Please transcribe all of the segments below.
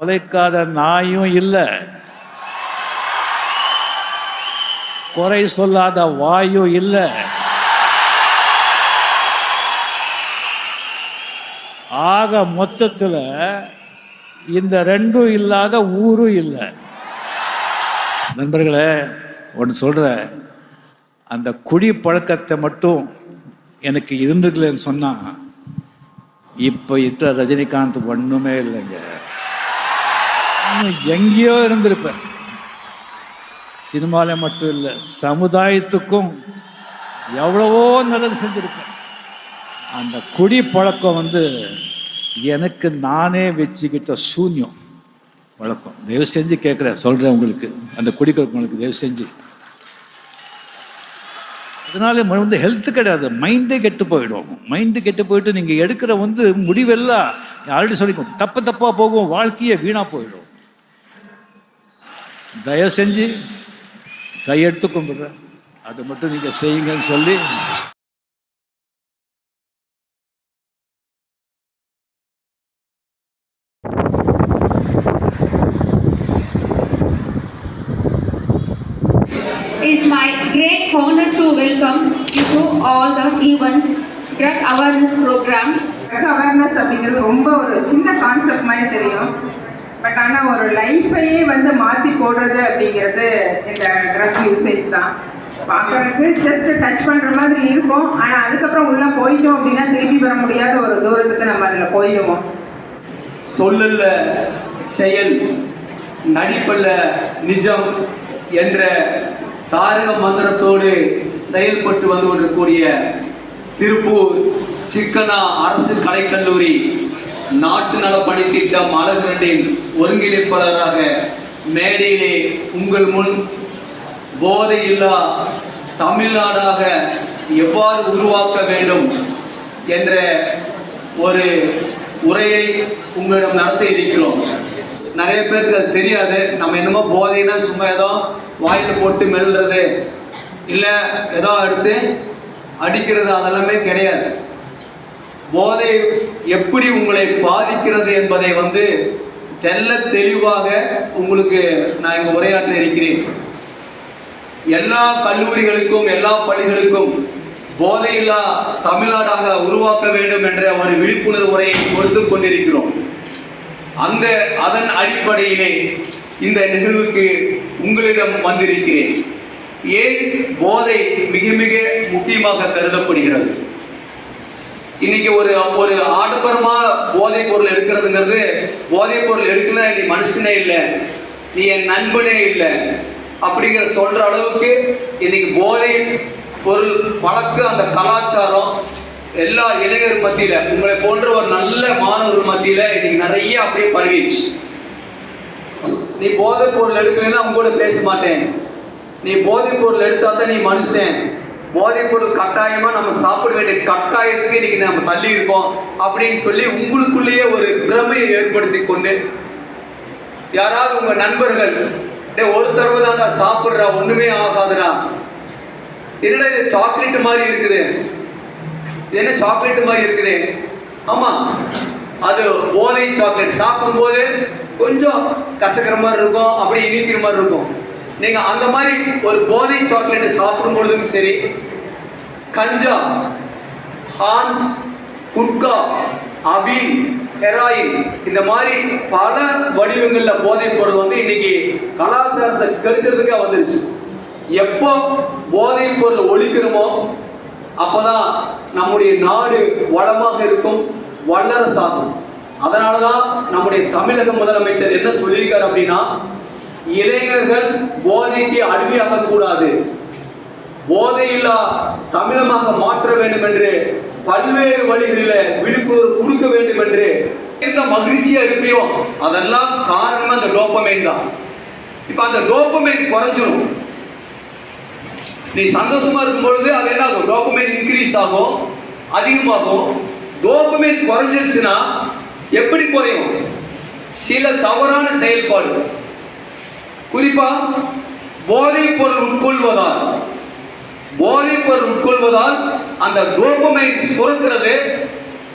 உழைக்காத நாயும் இல்லை. குறை சொல்லாத வாயும் இல்லை. ஆக மொத்தத்தில் இந்த ரெண்டும் இல்லாத ஊரும் இல்லை. நண்பர்களே ஒன்று சொல்கிறேன் அந்த குடி பழக்கத்தை மட்டும் எனக்கு இருந்துக்கலன்னு சொன்னால் இப்போ இட்ட ரஜினிகாந்த் ஒன்றுமே இல்லைங்க. நானும் எங்கேயோ இருந்திருப்பேன். சினிமாவில் மட்டும் இல்லை சமுதாயத்துக்கும் எவ்வளவோ நல்லது செஞ்சுருப்பேன். அந்த குடி பழக்கம் வந்து எனக்கு நானே வச்சுக்கிட்ட சூன்யம். வழக்கம். தயவு செஞ்சு கேட்குறேன் சொல்கிறேன் உங்களுக்கு. அந்த குடிக்கிறவங்களுக்கு தயவு செஞ்சு. அதனால வந்து ஹெல்த்து கிடையாது. மைண்டே கெட்டு போயிடும். மைண்டு கெட்டு போயிட்டு நீங்கள் எடுக்கிற வந்து முடிவெல்லாம் ஆல்ரெடி சொல்லிக்கோ தப்பு தப்பாக போகும் வாழ்க்கையே வீணாக போயிடும். தயவு செஞ்சு கையெடுத்து கும்பிடுறேன் அதை மட்டும் நீங்கள் செய்யுங்கன்னு சொல்லி It's my great honor to welcome you to all the event drug awareness program. Drug awareness அப்படிங்கிறது ரொம்ப ஒரு சின்ன கான்செப்ட் மாதிரி தெரியும் பட் ஆனால் ஒரு லைஃப்பையே வந்து மாற்றி போடுறது அப்படிங்கிறது இந்த ட்ரக் யூசேஜ் தான். பார்க்குறதுக்கு ஜஸ்ட் டச் பண்ணுற மாதிரி இருக்கும். ஆனால் அதுக்கப்புறம் உள்ளே போயிட்டோம் அப்படின்னா திருப்பி வர முடியாத ஒரு தூரத்துக்கு நம்ம அதில் போயிடுவோம். சொல்லல செயல் நடிப்பல்ல நிஜம் என்ற தாரக மந்திரத்தோடு செயல்பட்டு வந்து கொண்டிருக்கூடிய திருப்பூர் சிக்கனா அரசு கலைக்கல்லூரி. நாட்டு நல பணித்திட்டம் அழகிரண்டின் ஒருங்கிணைப்பாளராக மேடையிலே உங்கள் முன் போதையில்லா தமிழ்நாடாக எவ்வாறு உருவாக்க வேண்டும் என்ற ஒரு உரையை உங்களிடம் நடத்த இருக்கிறோம். நிறைய பேருக்கு அது தெரியாது. நம்ம என்னமோ போதைன்னா சும்மா ஏதோ வாயில் போட்டு மெல்றது இல்லை ஏதோ எடுத்து அடிக்கிறது அதெல்லாமே கிடையாது. போதை எப்படி உங்களை பாதிக்கிறது என்பதை வந்து தெல்ல தெளிவாக உங்களுக்கு நான் இங்கே உரையாற்ற இருக்கிறேன். எல்லா கல்லூரிகளுக்கும் எல்லா பள்ளிகளுக்கும் போதையில்லா தமிழ்நாடாக உருவாக்க வேண்டும் என்ற ஒரு விழிப்புணர்வு உரையை கொடுத்து கொண்டிருக்கிறோம். அந்த அதன் அடிப்படையிலே இந்த நிகழ்வுக்கு உங்களிடம் வந்திருக்கிறேன். ஏன் போதை மிக மிக முக்கியமாக கருதப்படுகிறது? இன்னைக்கு ஒரு ஒரு ஆடம்பரமா போதைப் பொருள் எடுக்கிறதுங்கிறது போதைப் பொருள் எடுக்கல நீ மனுஷனே இல்லை நீ என் நண்பனே இல்லை அப்படிங்கிற சொல்ற அளவுக்கு இன்னைக்கு போதை பொருள் பழக்க அந்த கலாச்சாரம் எல்லா இளைஞர் மத்தியில உங்களை போன்ற ஒரு நல்ல மாணவர்கள் மத்தியில இன்னைக்கு நிறைய அப்படியே பரவிச்சு நீ போதைப் பொருள் எடுக்கலைன்னா அவங்க கூட பேச மாட்டேன். நீ போதைப் பொருள் எடுத்தா தான் நீ மனுஷன். போதைப் பொருள் கட்டாயமா நம்ம சாப்பிட வேண்டிய கட்டாயத்துக்கு இன்னைக்கு நம்ம தள்ளி இருக்கோம் அப்படின்னு சொல்லி உங்களுக்குள்ளேயே ஒரு பிரமையை ஏற்படுத்தி கொண்டு யாராவது உங்க நண்பர்கள் டே ஒரு தடவை தான்டா சாப்பிட்றா ஒண்ணுமே ஆகாதுடா. என்னடா இது சாக்லேட் மாதிரி இருக்குது. என்ன சாக்லேட் மாதிரி இருக்குது? ஆமா அது போதை சாக்லேட் சாப்பிடும்போது கொஞ்சம் கசக்கிற மாதிரி இருக்கும் அப்படி இனிக்கிற மாதிரி இருக்கும். நீங்க அந்த மாதிரி ஒரு போதை சாக்லேட்டை சாப்பிடும் பொழுதும் சரி கஞ்சா ஹான்ஸ் குட்கா அபீன் ஹெராயின் இந்த மாதிரி பல வடிவங்களில் போதை பொருள் வந்து இன்னைக்கு கலாச்சாரத்தை கெடுக்கிறதுக்கே வந்துருச்சு. எப்போ போதைப் பொருள் ஒழிக்கிறோமோ அப்போதான் நம்முடைய நாடு வளமாக இருக்கும் வல்லரசாகும். அதனால தான் நம்முடைய தமிழக முதலமைச்சர் என்ன சொல்லியிருக்கார் அப்படின்னா இளைஞர்கள் போதைக்கு அடிமையாக கூடாது போதையில்லா தமிழமாக மாற்ற வேண்டும் என்று பல்வேறு வழிகளில் விழிப்புணர்வு கொடுக்க வேண்டும் என்று என்ன மகிழ்ச்சியா இருப்பியோ அதெல்லாம் காரணம் அந்த டோப்பமைன் தான். இப்ப அந்த டோப்பமைன் குறைஞ்சிடும் நீ சந்தோஷமா இருக்கும் பொழுது அது என்ன ஆகும் டோப்பமைன் இன்க்ரீஸ் ஆகும் அதிகமாகும். டோப்பமைன் குறைஞ்சிருச்சுன்னா எப்படி குறையும்? சில தவறான செயல்பாடு. குறிப்பா போதைப் பொருள் உட்கொள்வதால் போதைப் பொருள் உட்கொள்வதால் அந்த டோபமைன் சுரக்கிறது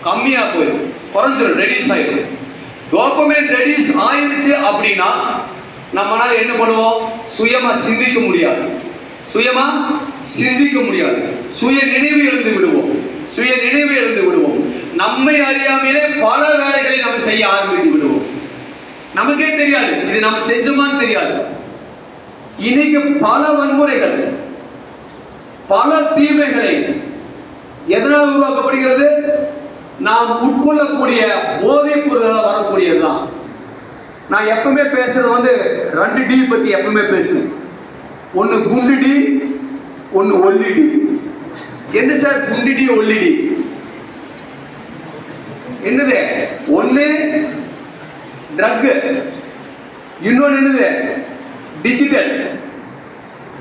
கம்மியா போயிடும் குறைஞ்சிடும் ரெடியூஸ் ஆயிடும் டோபமைன் ரெடியூஸ் ஆயிடுச்சு அப்படின்னா நம்மளால என்ன பண்ணுவோம்? சுயமா சிந்திக்க முடியாது. சுயமா சிந்திக்க முடியாது. சுய நினைவு எழுந்து விடுவோம். சுய நினைவு எழுந்து விடுவோம். நம்மை அறியாமலே பல வேலைகளை நம்ம செய்ய ஆரம்பித்து விடுவோம். நமக்கே தெரியாது. இது நம்ம செஞ்சோமான்னு தெரியாது. இன்னைக்கு பல வன்முறைகள் பல தீமைகளை எதனால் உருவாக்கப்படுகிறது? நாம் உட்கொள்ளக்கூடிய போதைப் பொருளால் வரக்கூடியதுதான். நான் எப்பவுமே பேசுறது வந்து ரெண்டு டி பத்தி எப்பவுமே பேசுவேன். ஒன்று குண்டு டி ஒன்று ஒல்லி டி. என்ன சார் குண்டு டி ஒல்லி டி? என்னது? ஒன்று ட்ரக் இன்னொன்று என்னது? டிஜிட்டல்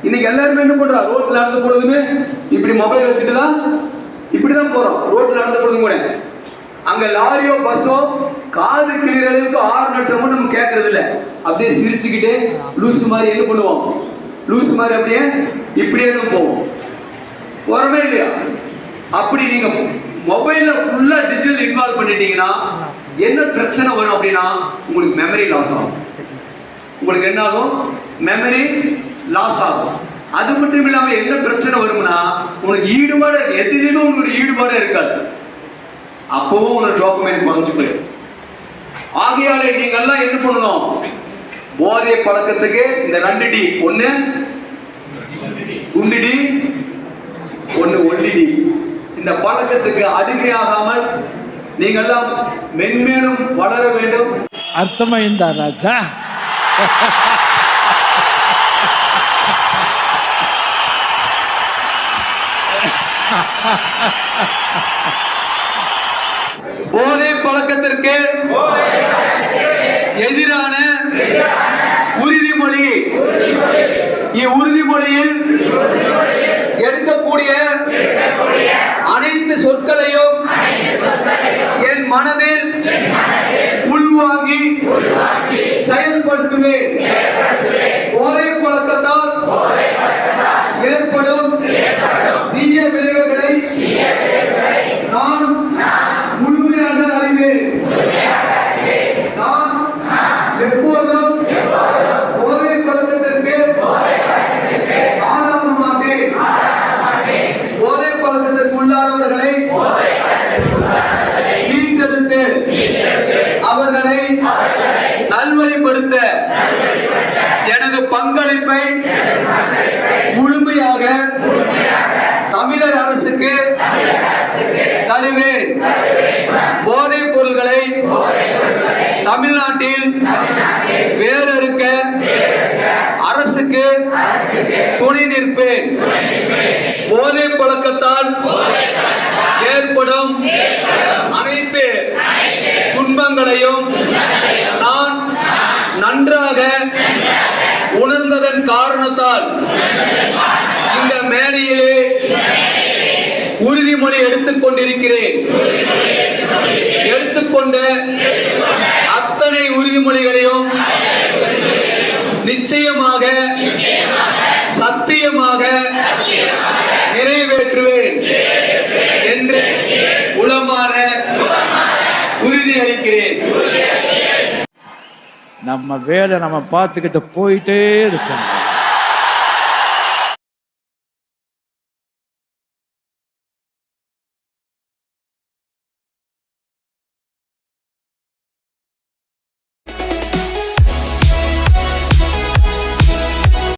இன்னைக்கு எல்லாருமே என்ன பண்றா? ரோட்ல நடந்து போறதுன்னு இப்படி மொபைல் வச்சுட்டு தான் இப்படி தான் போறோம். ரோட்ல நடந்து போடுதும் கூட. அங்க லாரியோ பஸ்ஸோ காது கிளியர் அளவுக்கு ஆறு லட்சம் நம்ம கேட்கறது இல்ல. அப்படியே சிரிச்சுக்கிட்டே லூஸ் மாதிரி என்ன பண்ணுவோம்? லூஸ் மாதிரி அப்படியே இப்படியே நம்ம போவோம். போறமே இல்லையா? அப்படி நீங்க மொபைல்ல ஃபுல்லா டிஜிட்டல் இன்வால்வ் பண்ணிட்டீங்கன்னா என்ன பிரச்சனை வரும் அப்படின்னா உங்களுக்கு மெமரி லாஸ் ஆகும். உங்களுக்கு என்ன ஆகும்? மெமரி லாஸ் ஆகும். அது மட்டும் இல்லாமல் என்ன பிரச்சனை வரும்னா உனக்கு ஈடுபாடு எதுலையுமே உங்களுக்கு ஈடுபாடு இருக்காது. அப்பவும் உனக்கு டாக்குமெண்ட் குறைஞ்சு போயிடும். ஆகையாலே நீங்கள்லாம் என்ன பண்ணணும்? போதை பழக்கத்துக்கு இந்த ரெண்டு டி ஒன்று குண்டு டி ஒண்ணு ஒல்லி டி இந்த பழக்கத்துக்கு அடிமையாகாமல் நீங்கள்லாம் மென்மேலும் வளர வேண்டும். அர்த்தமைந்தா ராஜா. போதை பழக்கத்திற்கு செயல்படுத்துவேன். போதை பழக்கத்தால் ஏற்படும் தமிழ்நாட்டில் வேறறுக்க அரசுக்கு துணை நிற்பேன். போதை பழக்கத்தால் ஏற்படும் அனைத்து துன்பங்களையும் நான் நன்றாக உணர்ந்ததன் காரணத்தால் இந்த மேடையிலே உறுதிமொழி எடுத்துக் கொண்டிருக்கிறேன். எடுத்துக்கொண்ட உறுதிமொழிகளையும் நிச்சயமாக சத்தியமாக நிறைவேற்றுவேன் என்று உளமான உறுதி அளிக்கிறேன் நம்ம வேலை நம்ம பார்த்துக்கிட்டு போயிட்டே இருக்கணும்.